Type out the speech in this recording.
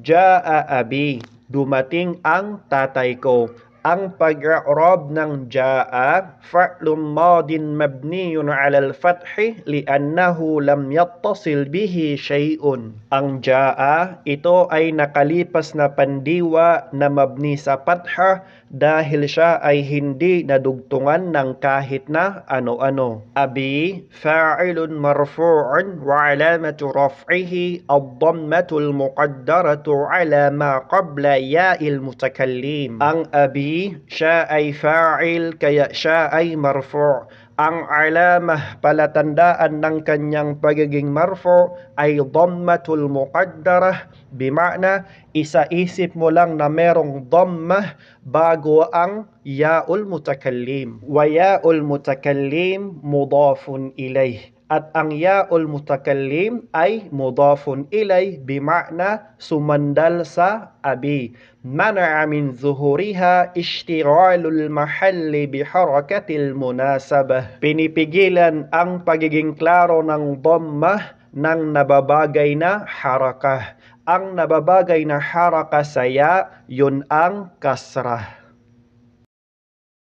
Jaa abi. Dumating ang tatay ko. Ang pag-i'rab ng jaa fa'lun madin mabniyun 'ala al-fathi li'annahu lam yattasil bihi shay'un. Ang jaa ito ay nakalipas na pandiwa na mabni sa fatha dahil siya ay hindi nadugtungan ng kahit na ano-ano. Abi fa'ilun marfu'un wa 'alamatu raf'ihi ad-dammatu al-muqaddaratu 'ala ma qabla ya'il mutakallim. Ang abi siya ay fa'il kaya siya ay marfu'. Ang alamah palatandaan ng kanyang pagiging marfu ay dhammatul muqaddarah bima'na isaisip mo lang na merong dhammah bago ang ya'ul mutakallim. Wa ya'ul mutakallim mudafun ilayh at ang ya'ul mutakallim ay mudafun ilay bima'na sumandal sa abi. Mana'a min zuhuriha ishtiralul mahalli biharakatil munasabah. Pinipigilan ang pagiging klaro ng dhammah ng nababagay na harakah. Ang nababagay na harakah sa ya, yun ang kasrah.